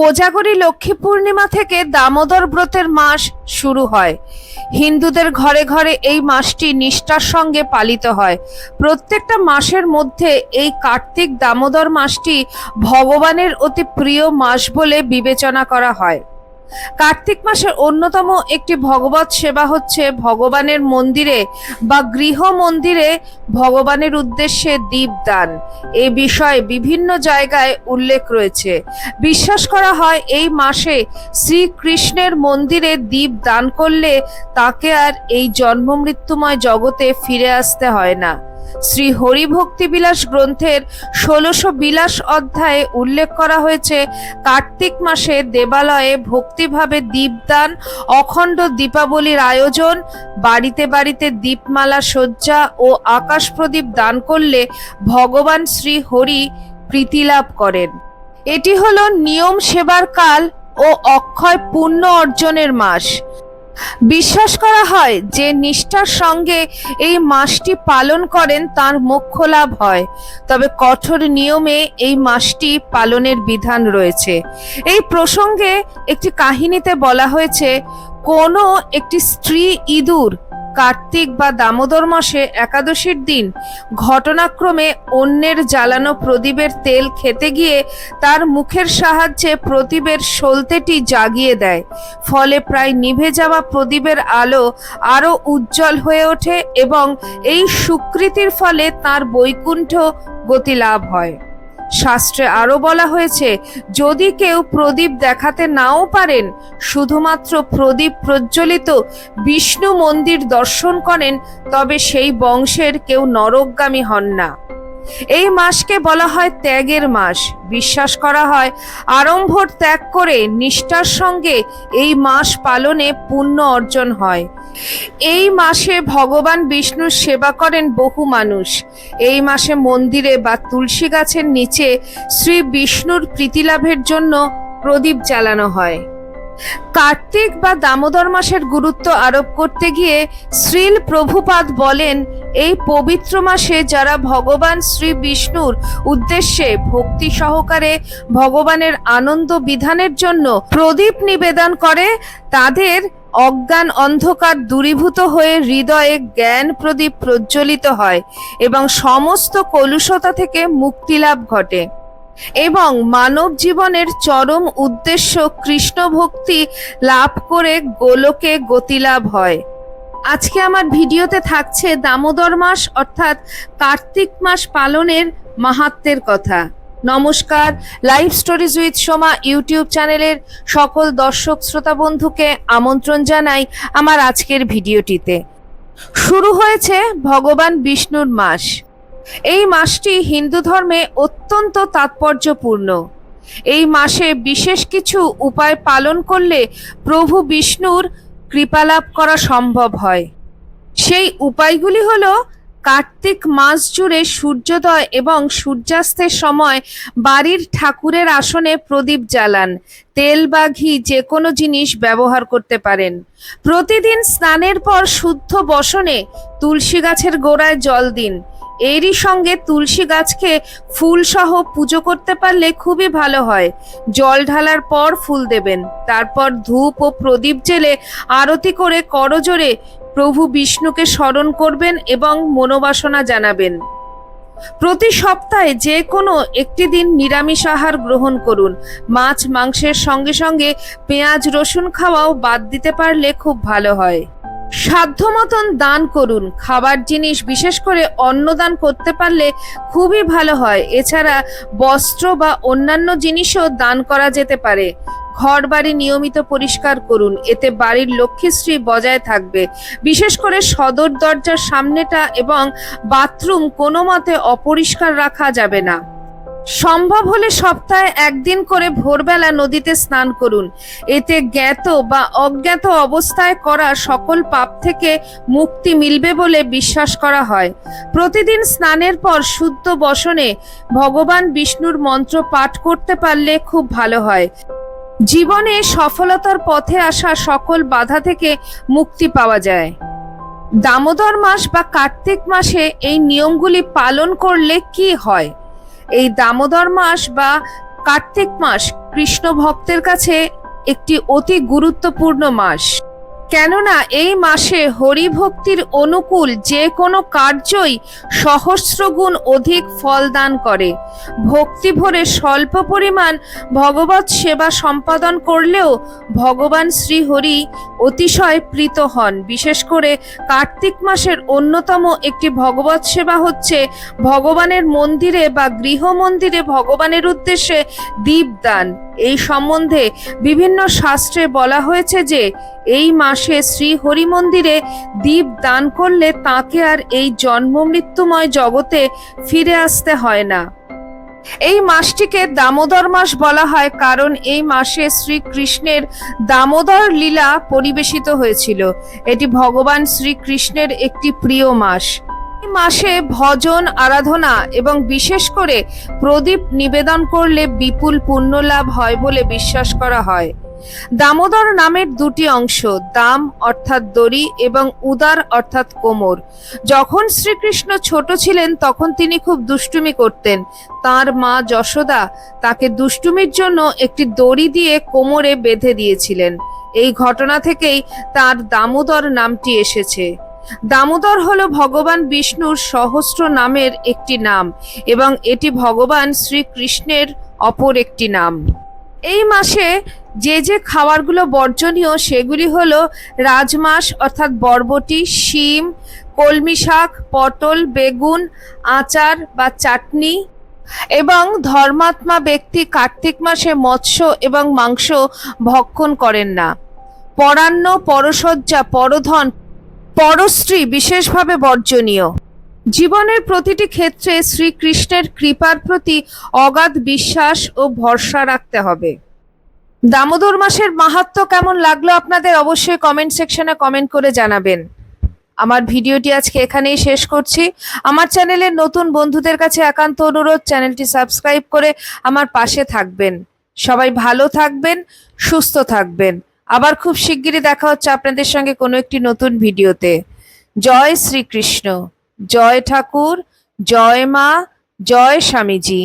কোজাগরী লক্ষ্মী পূর্ণিমা থেকে দামোদর ব্রতের মাস শুরু হয়। হিন্দুদের ঘরে ঘরে এই মাসটি নিষ্ঠার সঙ্গে পালিত হয়। প্রত্যেকটা মাসের মধ্যে এই কার্তিক দামোদর মাসটি ভগবানের অতি প্রিয় মাস বলে বিবেচনা করা হয়। কার্তিক মাসের অন্যতম একটি ভগবত সেবা হচ্ছে ভগবানের মন্দিরে বা গৃহ মন্দিরে ভগবানের উদ্দেশ্যে দীপদান। এ বিষয়ে বিভিন্ন জায়গায় উল্লেখ রয়েছে। বিশ্বাস করা হয় এই মাসে শ্রীকৃষ্ণের মন্দিরে দীপ দান করলে তাকে আর এই জন্ম মৃত্যুময় জগতে ফিরে আসতে হয় না। শ্রী হরিভক্তি বিলাস গ্রন্থের ষোলশো বিলাস অধ্যায়ে উল্লেখ করা হয়েছে, কার্তিক মাসে দেবালয়ে ভক্তিভাবে দীপদান, অখণ্ড দীপাবলির আয়োজন, বাড়িতে বাড়িতে দীপমালা সজ্জা ও আকাশ প্রদীপ দান করলে ভগবান শ্রী হরি প্রীতিলাভ করেন। এটি হলো নিয়ম সেবার কাল ও অক্ষয় পুণ্য অর্জনের মাস। বিশ্বাস করা হয় যে নিষ্ঠার সঙ্গে এই মাসটি পালন করেন তার মোক্ষ লাভ হয়। তবে কঠোর নিয়মে এই মাসটি পালনের বিধান রয়েছে। এই প্রসঙ্গে একটি কাহিনীতে বলা হয়েছে, কোনো একটি স্ত্রী ইঁদুর কার্তিক বা দামোদর মাসে একাদশীর দিন ঘটনাক্রমে অন্যের জ্বালানো প্রদীপের তেল খেতে গিয়ে তার মুখের সাহায্যে প্রদীপের সলতেটি জাগিয়ে দেয়। ফলে প্রায় নিভে যাওয়া প্রদীপের আলো আরও উজ্জ্বল হয়ে ওঠে এবং এই সুকৃতির ফলে তার বৈকুণ্ঠ গতি লাভ হয়। শাস্ত্রে আরও বলা হয়েছে, যদি কেউ প্রদীপ দেখাতে নাও পারেন, শুধুমাত্র প্রদীপ প্রজ্বলিত বিষ্ণু মন্দির দর্শন করেন, তবে সেই বংশের কেউ নরকগামী হন না। এই মাসকে বলা হয় ত্যাগের মাস। বিশ্বাস করা হয় আরম্ভর ত্যাগ করে নিষ্ঠার সঙ্গে এই মাস পালনে পুণ্য অর্জন হয়। এই মাসে ভগবান বিষ্ণুর সেবা করেন বহু মানুষ। এই মাসে মন্দিরে বা তুলসী গাছের নিচে শ্রী বিষ্ণুর প্রীতিলাভের জন্য প্রদীপ জ্বালানো হয়। কার্তিক বা দামোদর মাসের গুরুত্ব আরোপ করতে গিয়ে শ্রীল প্রভুপাদ বলেন, এই পবিত্র মাসে যারা ভগবান শ্রী বিষ্ণুর উদ্দেশ্যে ভক্তি সহকারে ভগবানের আনন্দ বিধানের জন্য প্রদীপ নিবেদন করে, তাদের অজ্ঞান অন্ধকার দূরীভূত হয়ে হৃদয়ে জ্ঞান প্রদীপ প্রজ্বলিত হয় এবং সমস্ত কলুষতা থেকে মুক্তিলাভ ঘটে। এবং মানব জীবনের চরম উদ্দেশ্য কৃষ্ণ ভক্তি লাভ করে গোলকে গতিলাভ হয়। আজকে আমার ভিডিওতে থাকছে দামোদর মাস অর্থাৎ কার্তিক মাস পালনের মাহাত্মের কথা। নমস্কার live stories with Soma YouTube চ্যানেলের সকল দর্শক শ্রোতা বন্ধুকে আমন্ত্রণ জানাই আমার আজকের ভিডিওটিতে। শুরু হয়েছে ভগবান বিষ্ণুর মাস। এই মাসটি হিন্দু ধর্মে অত্যন্ত তাৎপর্যপূর্ণ। এই মাসে বিশেষ কিছু উপায় পালন করলে প্রভু বিষ্ণুর কৃপালাভ করা সম্ভব হয়। সেই উপায়গুলি হল কার্তিক মাস জুড়ে সূর্যোদয় এবং সূর্যাস্তের সময় বাড়ির ঠাকুরের আসনে প্রদীপ জ্বালান, তেল বা ঘি যে কোনো জিনিস ব্যবহার করতে পারেন। প্রতিদিন স্নানের পর শুদ্ধ বসনে তুলসী গাছের গোড়ায় জল দিন এরই সঙ্গে তুলসী গাছকে ফুল সহ পুজো করতে পারলে খুবই ভালো হয়। জল ঢালার পর ফুল দেবেন, তারপর ধূপ ও প্রদীপ জেলে আরতি করে করজোরে প্রভু বিষ্ণুকে স্মরণ করবেন এবং মনোবাসনা জানাবেন। প্রতি সপ্তাহে যে কোনো একটি দিন নিরামিষ আহার গ্রহণ করুন। মাছ, মাংসের সঙ্গে সঙ্গে পেঁয়াজ, রসুন খাওয়াও বাদ দিতে পারলে খুব ভালো হয়। সাধ্য মতন দান করুন। খাবার জিনিস বিশেষ করে অন্নদান করতে পারলে খুবই ভালো হয়। এছাড়া বস্ত্র বা অন্যান্য জিনিসও দান করা যেতে পারে। ঘর বাড়ি নিয়মিত পরিষ্কার করুন। এতে বাড়ির লক্ষ্মীশ্রী বজায় থাকবে। বিশেষ করে সদর দরজার সামনেটা এবং বাথরুম কোনো মতে অপরিষ্কার রাখা যাবে না। সম্ভব হলে সপ্তাহে একদিন করে ভোরবেলা নদীতে স্নান করুন। এতে জ্ঞাত বা অজ্ঞাত অবস্থায় করা সকল পাপ থেকে মুক্তি মিলবে বলে বিশ্বাস করা হয়। প্রতিদিন স্নানের পর শুদ্ধ বসনে ভগবান বিষ্ণুর মন্ত্র পাঠ করতে পারলে খুব ভালো হয়। জীবনে সফলতার পথে আসা সকল বাধা থেকে মুক্তি পাওয়া যায়। দামোদর মাস বা কার্তিক মাসে এই নিয়মগুলি পালন করলে কি হয়? এই দামোদর মাস বা কার্তিক মাস কৃষ্ণ ভক্তের কাছে একটি অতি গুরুত্বপূর্ণ মাস। কেননা এই মাসে হরিভক্তির অনুকূল যে কোনো কার্যই সহস্রগুণ অধিক ফল দান করে। ভক্তি ভরে স্বল্প পরিমাণ ভগবত সেবা সম্পাদন করলেও ভগবান শ্রীহরি অতিশয় প্রীত হন। বিশেষ করে কার্তিক মাসের অন্যতম একটি ভগবত সেবা হচ্ছে ভগবানের মন্দিরে বা গৃহ মন্দিরে ভগবানের উদ্দেশ্যে দীপদান। এই সম্বন্ধে বিভিন্ন শাস্ত্রে বলা হয়েছে যে, এই মাসে শ্রী হরি মন্দিরে দীপ দান করলে তাকে আর এই জন্ম মৃত্যুময় জগতে ফিরে আসতে হয় না। এই মাসটিকে দামোদর মাস বলা হয় কারণ এই মাসে শ্রীকৃষ্ণের দামোদর লীলা পরিবেশিত হয়েছিল। এটি ভগবান শ্রীকৃষ্ণের একটি প্রিয় মাস। মাসে ভজন, আরাধনা এবং বিশেষ করে প্রদীপ নিবেদন করলে বিপুল পুণ্য লাভ হয় বলে বিশ্বাস করা হয়। দামোদর নামের দুটি অংশ, দাম অর্থাৎ দড়ি এবং উদার অর্থাৎ কোমর। যখন শ্রীকৃষ্ণ ছোট ছিলেন, তখন তিনি খুব দুষ্টুমি করতেন। তার মা যশোদা তাকে দুষ্টুমির জন্য একটি দড়ি দিয়ে কোমরে বেঁধে দিয়েছিলেন। এই ঘটনা থেকেই তার দামোদর নামটি এসেছে। দামোদর হলো ভগবান বিষ্ণুর সহস্র নামের একটি নাম এবং এটি ভগবান শ্রীকৃষ্ণের অপর একটি নাম। এই মাসে যে যে খাবারগুলো বর্জনীয় সেগুলি হলো রাজমাস অর্থাৎ বরবটি, শিম, কলমি শাক, পটল, বেগুন, আচার বা চাটনি এবং ধর্মাত্মা ব্যক্তি কার্তিক মাসে মৎস্য এবং মাংস ভক্ষণ করেন না। পরান্ন পরসজ্জা পরধন পরস্ত্রী বিশেষভাবে বর্জনীয়। জীবনের প্রতিটি ক্ষেত্রে শ্রীকৃষ্ণের কৃপার প্রতি অগাধ বিশ্বাস ও ভরসা রাখতে হবে। দামোদর মাসের মাহাত্ম কেমন লাগল আপনাদের অবশ্যই কমেন্ট সেকশনে কমেন্ট করে জানাবেন। আমার ভিডিওটি আজকে এখানেই শেষ করছি। আমার চ্যানেলের নতুন বন্ধুদের কাছে একান্ত অনুরোধ চ্যানেলটি সাবস্ক্রাইব করে আমার পাশে থাকবেন। সবাই ভালো থাকবেন, সুস্থ থাকবেন। আবার খুব শিগগিরই দেখা হচ্ছে আপনাদের সঙ্গে কোনো একটি নতুন ভিডিওতে। জয় শ্রীকৃষ্ণ, জয় ঠাকুর, জয় মা, জয় স্বামীজি।